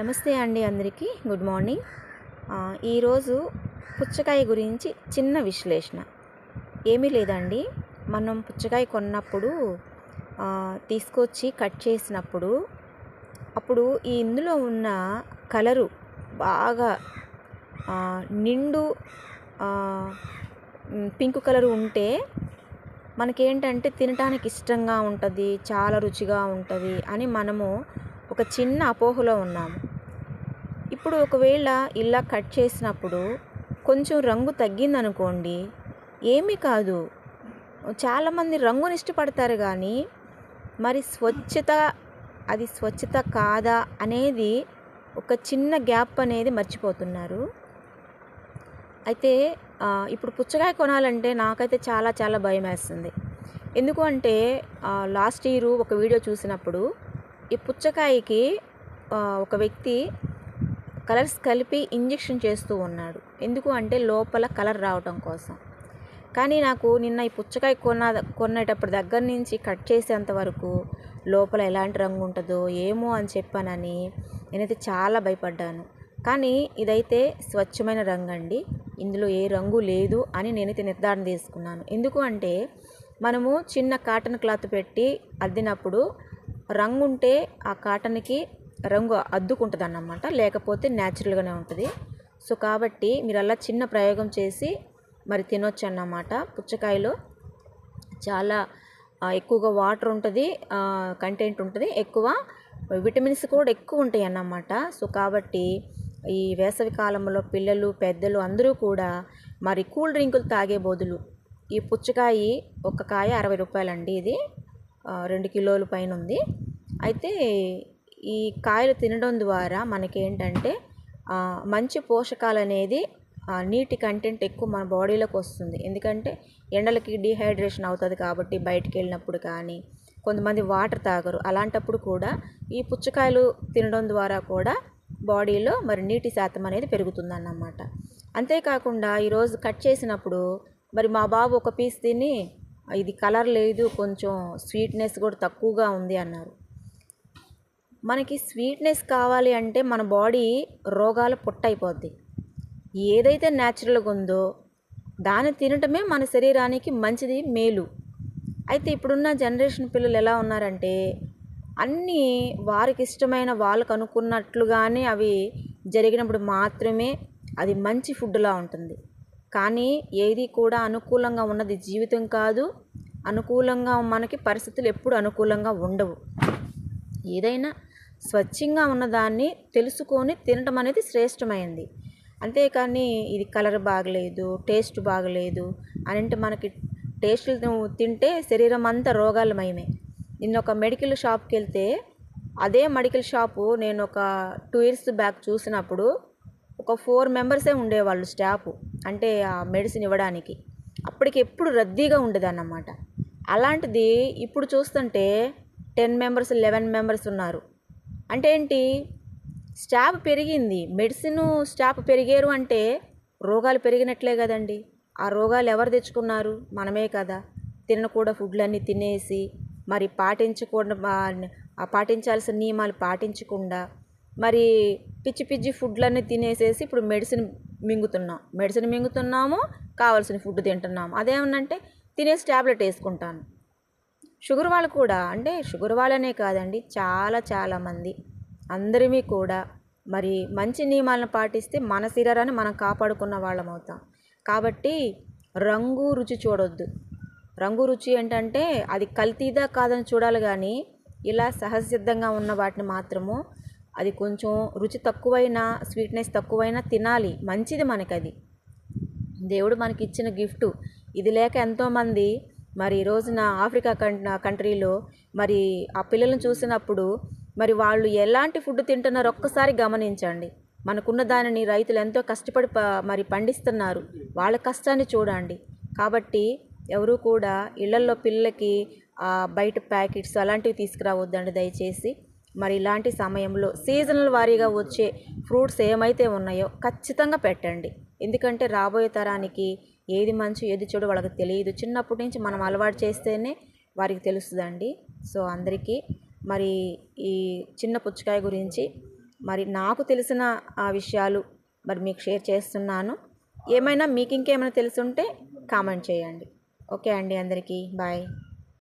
నమస్తే అండి అందరికీ. Good morning. ఈరోజు పుచ్చకాయ గురించి చిన్న విశ్లేషణ. ఏమీ లేదండి. మనం పుచ్చకాయ కొన్నప్పుడు తీసుకొచ్చి కట్ చేసినప్పుడు అప్పుడు ఈ ఇందులో ఉన్న కలరు బాగా నిండు పింక్ కలర్ ఉంటే మనకేంటంటే తినటానికి ఇష్టంగా ఉంటుంది చాలా రుచిగా ఉంటుంది అని మనము ఒక చిన్న అపోహలో ఉన్నాము. ఇప్పుడు ఒకవేళ ఇలా కట్ చేసినప్పుడు కొంచెం రంగు తగ్గిందనుకోండి ఏమీ కాదు. చాలామంది రంగుని ఇష్టపడతారు కానీ మరి స్వచ్ఛత అది స్వచ్ఛత కాదా అనేది ఒక చిన్న గ్యాప్ అనేది మర్చిపోతున్నారు. అయితే ఇప్పుడు పుచ్చకాయ కొనాలంటే నాకైతే చాలా చాలా భయం వేస్తుంది ఎందుకు అంటే లాస్ట్ ఇయర్ ఒక వీడియో చూసినప్పుడు ఈ పుచ్చకాయకి ఒక వ్యక్తి కలర్స్ కలిపి ఇంజెక్షన్ చేస్తూ ఉన్నాడు. ఎందుకు అంటే లోపల కలర్ రావటం కోసం. కానీ నాకు నిన్న ఈ పుచ్చకాయ కొన్న కొనేటప్పుడు దగ్గర నుంచి కట్ చేసేంత వరకు లోపల ఎలాంటి రంగు ఉంటుందో ఏమో అని చెప్పానని నేనైతే చాలా భయపడ్డాను. కానీ ఇదైతే స్వచ్ఛమైన రంగు అండి ఇందులో ఏ రంగు లేదు అని నేనైతే నిర్ధారణ తీసుకున్నాను. ఎందుకు అంటే మనము చిన్న కాటన్ క్లాత్ పెట్టి అద్దినప్పుడు రంగు ఉంటే ఆ కాటన్కి రంగు అద్దుకుంటుంది అన్నమాట లేకపోతే న్యాచురల్గానే ఉంటుంది. సో కాబట్టి మీరు అలా చిన్న ప్రయోగం చేసి మరి తినొచ్చు అన్నమాట పుచ్చకాయలో చాలా ఎక్కువగా వాటర్ ఉంటుంది కంటెంట్ ఉంటుంది. ఎక్కువ విటమిన్స్ కూడా ఎక్కువ ఉంటాయి అన్నమాట సో కాబట్టి ఈ వేసవి కాలంలో పిల్లలు పెద్దలు అందరూ కూడా మరి కూల్ డ్రింకులు తాగే బదులు ఈ పుచ్చకాయ ఒక కాయ అరవై రూపాయలండి ఇది. రెండు కిలోల పైన ఉంది అయితే ఈ కాయలు తినడం ద్వారా మనకేంటంటే ఏంటంటే మంచి పోషకాలు అనేది నీటి కంటెంట్ ఎక్కువ మన బాడీలోకి వస్తుంది. ఎందుకంటే ఎండలకి డిహైడ్రేషన్ అవుతుంది కాబట్టి బయటికి వెళ్ళినప్పుడు కానీ కొంతమంది వాటర్ తాగరు. అలాంటప్పుడు కూడా ఈ పుచ్చకాయలు తినడం ద్వారా కూడా బాడీలో మరి నీటి శాతం అనేది పెరుగుతుందన్నమాట. అంతేకాకుండా ఈరోజు కట్ చేసినప్పుడు మరి మా బాబు ఒక పీస్ తిని ఇది కలర్ లేదు కొంచెం స్వీట్నెస్ కూడా తక్కువగా ఉంది అన్నారు. మనకి స్వీట్నెస్ కావాలి అంటే మన బాడీ రోగాలు పుట్టయిపోద్ది. ఏదైతే న్యాచురల్గా ఉందో దాన్ని తినటమే మన శరీరానికి మంచిది మేలు. అయితే ఇప్పుడున్న జనరేషన్ పిల్లలు ఎలా ఉన్నారంటే అన్నీ వారికి ఇష్టమైన వాళ్ళకు అనుకున్నట్లుగానే అవి జరిగినప్పుడు మాత్రమే అది మంచి ఫుడ్లా ఉంటుంది. కానీ ఏది కూడా అనుకూలంగా ఉన్నది జీవితం కాదు. అనుకూలంగా మనకి పరిస్థితులు ఎప్పుడు అనుకూలంగా ఉండవు. ఏదైనా స్వచ్ఛంగా ఉన్నదాన్ని తెలుసుకొని తినటం అనేది శ్రేష్టమైంది. అంతేకాని ఇది కలర్ బాగలేదు టేస్ట్ బాగలేదు అని అంటే మనకి టేస్ట్లు తింటే శరీరం అంతా రోగాలమయమే. నిన్న ఒక మెడికల్ షాప్కి వెళ్తే అదే మెడికల్ షాపు నేను ఒక టూ ఇయర్స్ బ్యాక్ చూసినప్పుడు ఒక ఫోర్ మెంబర్సే ఉండేవాళ్ళు స్టాఫ్. అంటే ఆ మెడిసిన్ ఇవ్వడానికి. అప్పటికి ఎప్పుడు రద్దీగా ఉండేదన్నమాట. అలాంటిది ఇప్పుడు చూస్తుంటే టెన్ మెంబర్స్ లెవెన్ మెంబర్స్ ఉన్నారు. అంటే ఏంటి? స్టాఫ్ పెరిగింది. మెడిసిన్ స్టాఫ్ పెరిగారు అంటే రోగాలు పెరిగినట్లే కదండి. ఆ రోగాలు ఎవరు తెచ్చుకున్నారు? మనమే కదా. తినకూడ ఫుడ్లన్నీ తినేసి మరి పాటించకుండా పాటించాల్సిన నియమాలు పాటించకుండా మరి పిచ్చి పిచ్చి ఫుడ్లన్నీ తినేసేసి ఇప్పుడు మెడిసిన్ మింగుతున్నాం మెడిసిన్ మింగుతున్నాము కావాల్సిన ఫుడ్ తింటున్నాము. అదేమన్నంటే తినేసి ట్యాబ్లెట్ వేసుకుంటాను. షుగర్ వాళ్ళు కూడా అంటే షుగర్ వాళ్ళనే కాదండి చాలా చాలామంది అందరిమీ కూడా మరి మంచి నియమాలను పాటిస్తే మన శరీరాన్ని మనం కాపాడుకున్న వాళ్ళం అవుతాం. కాబట్టి రంగు రుచి చూడొద్దు. రంగు రుచి ఏంటంటే అది కల్తీదా కాదని చూడాలి కానీ ఇలా సహజసిద్ధంగా ఉన్న వాటిని మాత్రము అది కొంచెం రుచి తక్కువైనా స్వీట్నెస్ తక్కువైనా తినాలి. మంచిది మనకి అది దేవుడు మనకి ఇచ్చిన గిఫ్ట్. ఇది లేక ఎంతోమంది మరి ఈ రోజున ఆఫ్రికా కం కంట్రీలో మరి ఆ పిల్లలను చూసినప్పుడు మరి వాళ్ళు ఎలాంటి ఫుడ్ తింటున్నారో ఒక్కసారి గమనించండి. మనకున్న దానిని రైతులు ఎంతో కష్టపడి ప మరి పండిస్తున్నారు. వాళ్ళ కష్టాన్ని చూడండి. కాబట్టి ఎవరు కూడా ఇళ్ళల్లో పిల్లలకి బయట ప్యాకెట్స్ అలాంటివి తీసుకురావద్దండి దయచేసి. మరి ఇలాంటి సమయంలో సీజనల్ వారీగా వచ్చే ఫ్రూట్స్ ఏమైతే ఉన్నాయో ఖచ్చితంగా పెట్టండి. ఎందుకంటే రాబోయే తరానికి ఏది మంచి ఏది చెడు వాళ్ళకి తెలియదు. చిన్నప్పటి నుంచి మనం అలవాటు చేస్తేనే వారికి తెలుస్తుందండి. సో అందరికీ మరి ఈ చిన్న పుచ్చకాయ గురించి మరి నాకు తెలిసిన ఆ విషయాలు మరి మీకు షేర్ చేస్తున్నాను. ఏమైనా మీకు ఇంకేమైనా తెలుసుంటే కామెంట్ చేయండి. ఓకే అండి అందరికీ. బాయ్.